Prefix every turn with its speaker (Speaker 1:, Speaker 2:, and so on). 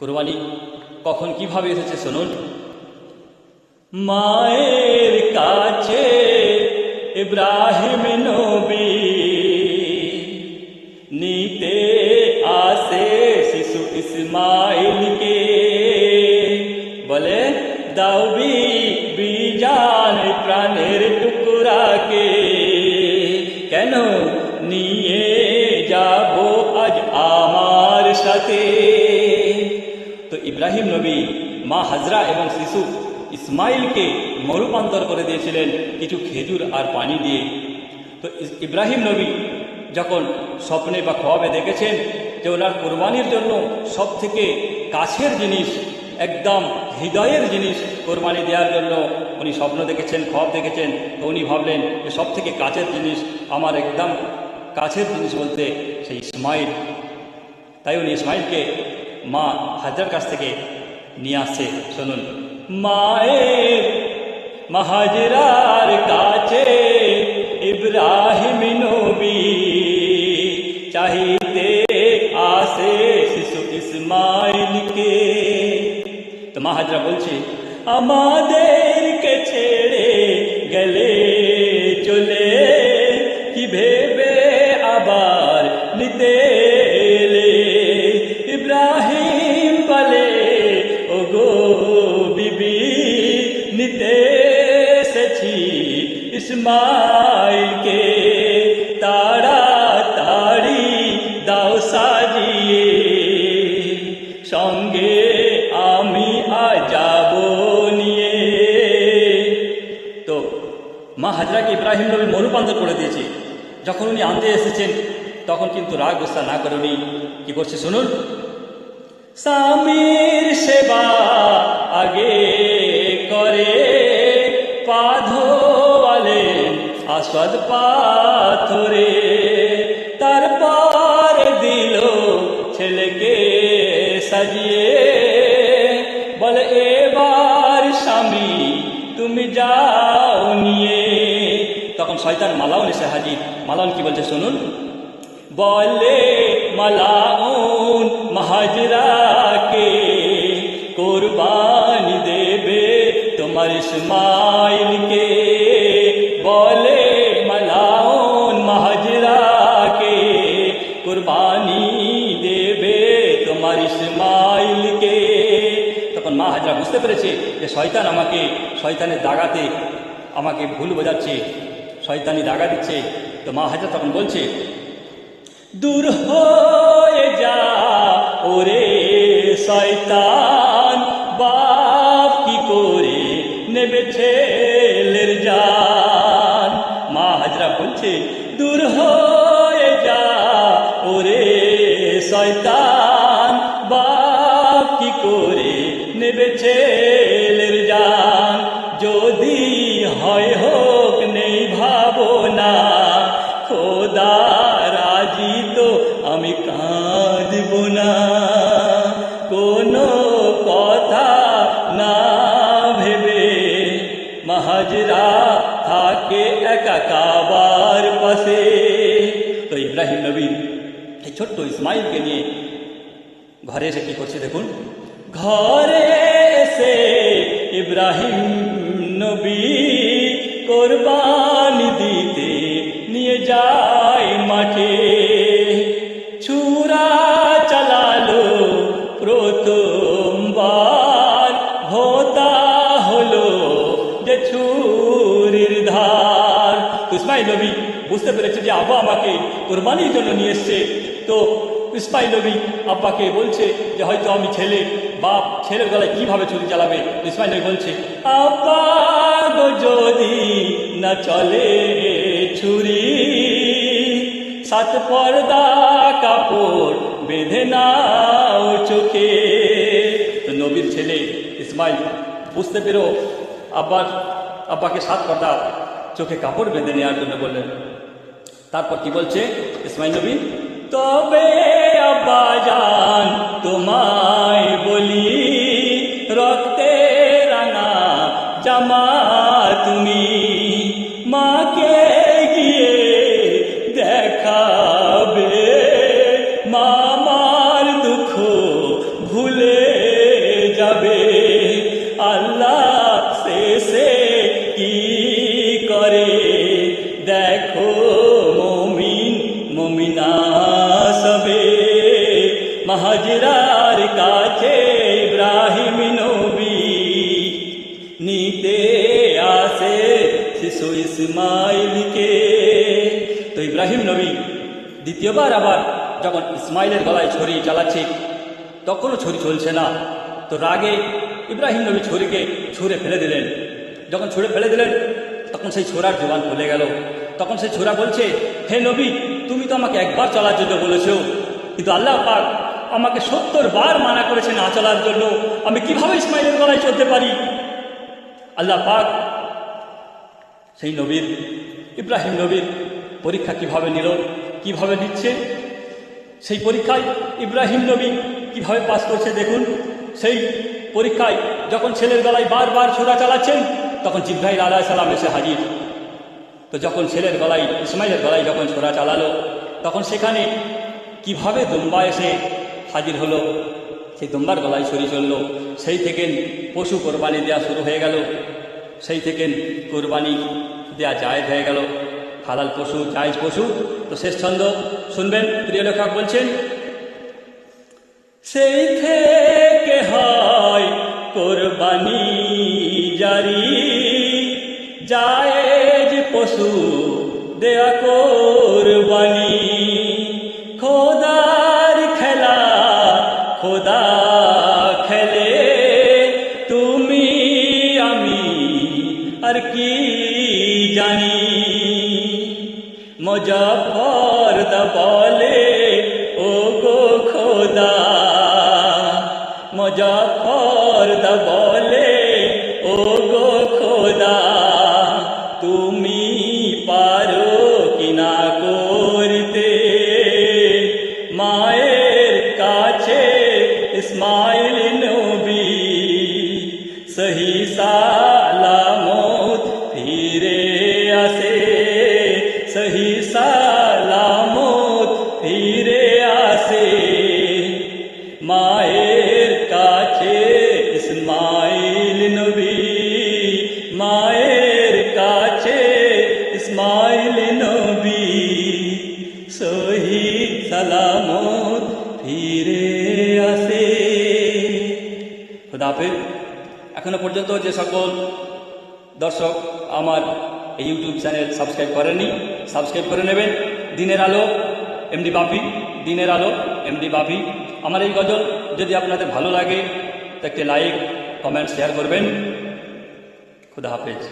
Speaker 1: কোরবানি কখন কীভাবে এসেছে শুনুন। মায়ের কাছে ইব্রাহিম নবী নিতে আসে শিশু ইসমাইলকে। বলে দাউবি বিজান প্রাণের ইব্রাহিম নবী, মা হাজরা এবং শিশু ইসমাইলকে মরুপান্তর করে দিয়েছিলেন কিছু খেজুর আর পানি দিয়ে। তো ইব্রাহিম নবী যখন স্বপ্নে বা খোয়াবে দেখেছেন যে ওনার কোরবানির জন্য সব থেকে কাছের জিনিস, একদম হৃদয়ের জিনিস কোরবানি দেওয়ার জন্য উনি স্বপ্ন দেখেছেন, খোয়াব দেখেছেন, তো উনি ভাবলেন যে সব থেকে কাছের জিনিস, আমার একদম কাছের জিনিস বলতে সেই ইসমাইল। তাই উনি ইসমাইলকে মা হাজার কাছ থেকে নিয়ে আসছে শুনুন। মায়ের মাহাজরার কাছে ইব্রাহিম নবী চাহিতে আসে শিশু ইসমাইলকে। তো মা হাজরা বলছে, আমাদেরকে ছেড়ে গেলে হাজরাকে ইব্রাহিম নবী মরুপান্তর করে দিয়েছে। যখন উনি আনতে এসেছেন, তখন কিন্তু রাগ গুসা না করে উনি কি করছে শুনুন? স্বামীর সেবা আগে করে, পাধোয়ালে আস্বাদ পাথরে, তারপর দিল ছেলেকে সাজিয়ে। বলে, এবার স্বামী, তুমি যাও নিয়ে। তখন শয়তান মালাউন এসে হাজির, মালাউন কি বলছে শুনুন? বলে মালাউন মাহাজরাকে কোরবানি দেবে তোমার ইসমাইলকে। বলে মালাউন মাহাজরাকে কোরবানি দেবে তোমার ইসমাইলকে। তখন মা হাজরা বুঝতে পেরেছে যে শয়তান আমাকে, শয়তানের দাগাতে আমাকে ভুল বোঝাচ্ছে। শয়তানি দাগা দিচ্ছে। তো মা হাজরা তখন বলছে, দূর হয়ে যা ওরে শয়তান, বাপ কি করে নেবে ছেলের জান? মা হাজরা বলছে, দূর হয়ে যা ওরে শয়তান, বাপ কি করে নেবে ছেলের জান? যদি হয় হোক না কোনো কথা না ভেবে মাহাজরা থাকে একা কাবার পাশে। তো ইব্রাহিম নবী এই ছোট্ট ইসমাইলকে নিয়ে ঘরে এসে কি করছে দেখুন? ঘরে এসে ইব্রাহিম নবী কোরবানি দিতে নিয়ে যায় মাঠে। ছুরির ধার। ইসমাইল নবী, বুঝতে পেরেছে যে আব্বা আমাকে কোরবানির জন্য নিয়ে এসছে। তো ইসমাইল নবী আব্বাকে বলছে যে, হয়তো আমি ছেলে, বাপ ছেলের গলায় কীভাবে ছুরি চালাবে? ইসমাইল নবী বলছে, আব্বা যদি না চলে ছুরি সাত পর্দা কাপড় বেঁধে নাও চোখে। তো নবীর ছেলে ইসমাইল, বুঝতে পেরো আব্বার আব্বাকে সাত পর্দা চোখে কাপড় বেঁধে নেওয়ার জন্য বললেন। তারপর কি বলছে? ইসমাইল নবী, তবে আব্বা যান তোমায় বলি, রক্তে রাঙা জামা তুমি মাকে নিতে আসে শিশু ইসমাইলকে। তো ইব্রাহিম নবী দ্বিতীয়বার আবার যখন ইসমাইলের গলায় ছড়ি চালাচ্ছে তখনও ছড়ি চলছে না। তো রাগে ইব্রাহিম নবী ছড়িকে ছুঁড়ে ফেলে দিলেন। যখন ছুঁড়ে ফেলে দিলেন, তখন সেই ছোড়ার জবান খুলে গেল। তখন সেই ছোড়া বলছে, হে নবী, তুমি তো আমাকে একবার চলার জন্য বলেছ, কিন্তু আল্লাহ পাক আমাকে সত্তর বার মানা করেছে না চলার জন্য। আমি কীভাবে ইসমাইলের গলায় চলতে পারি? আল্লাহ পাক সেই নবীর, ইব্রাহিম নবীর পরীক্ষা কীভাবে নিল, কীভাবে নিচ্ছে? সেই পরীক্ষায় ইব্রাহিম নবী কীভাবে পাস করছে দেখুন। সেই পরীক্ষায় যখন ছেলের গলায় বারবার ছোড়া চালাচ্ছেন, তখন জিব্রাহিল আলাহ সালাম এসে হাজির। তো যখন ছেলের গলায়, ইসমাইলের গলায় যখন ছোড়া চালালো, তখন সেখানে কীভাবে দুম্বা এসে হাজির হলো? সেই দুম্বার গলায় ছড়ি চলল। সেই থেকে পশু কোরবানি দেওয়া শুরু হয়ে গেল। সেই থেকে কোরবানি দেওয়া জায়েজ হয়ে গেল। হালাল পশু, জায়েজ পশু। তো শেষ ছন্দ, শুনবেন, প্রিয় লেখক বলছেন, সেই থেকে হয় কোরবানি জারি, জায়েজ পশু দেয়া কোরবানি। কি জানি? মজাফর বলে ও গো খোদা। মজাফর বলে ও গো খুদাফিজ এখনও পর্যন্ত যে সকল দর্শক আমার এই ইউটিউব চ্যানেল সাবস্ক্রাইব করেনি সাবস্ক্রাইব করে নেবেন। দিনের আলো, এমডি বাপি, দিনের আলো, এমডি বাপি। আমার এই গজল যদি আপনাদের ভালো লাগে, তো একটি লাইক, কমেন্ট, শেয়ার করবেন। খুদা হাফেজ।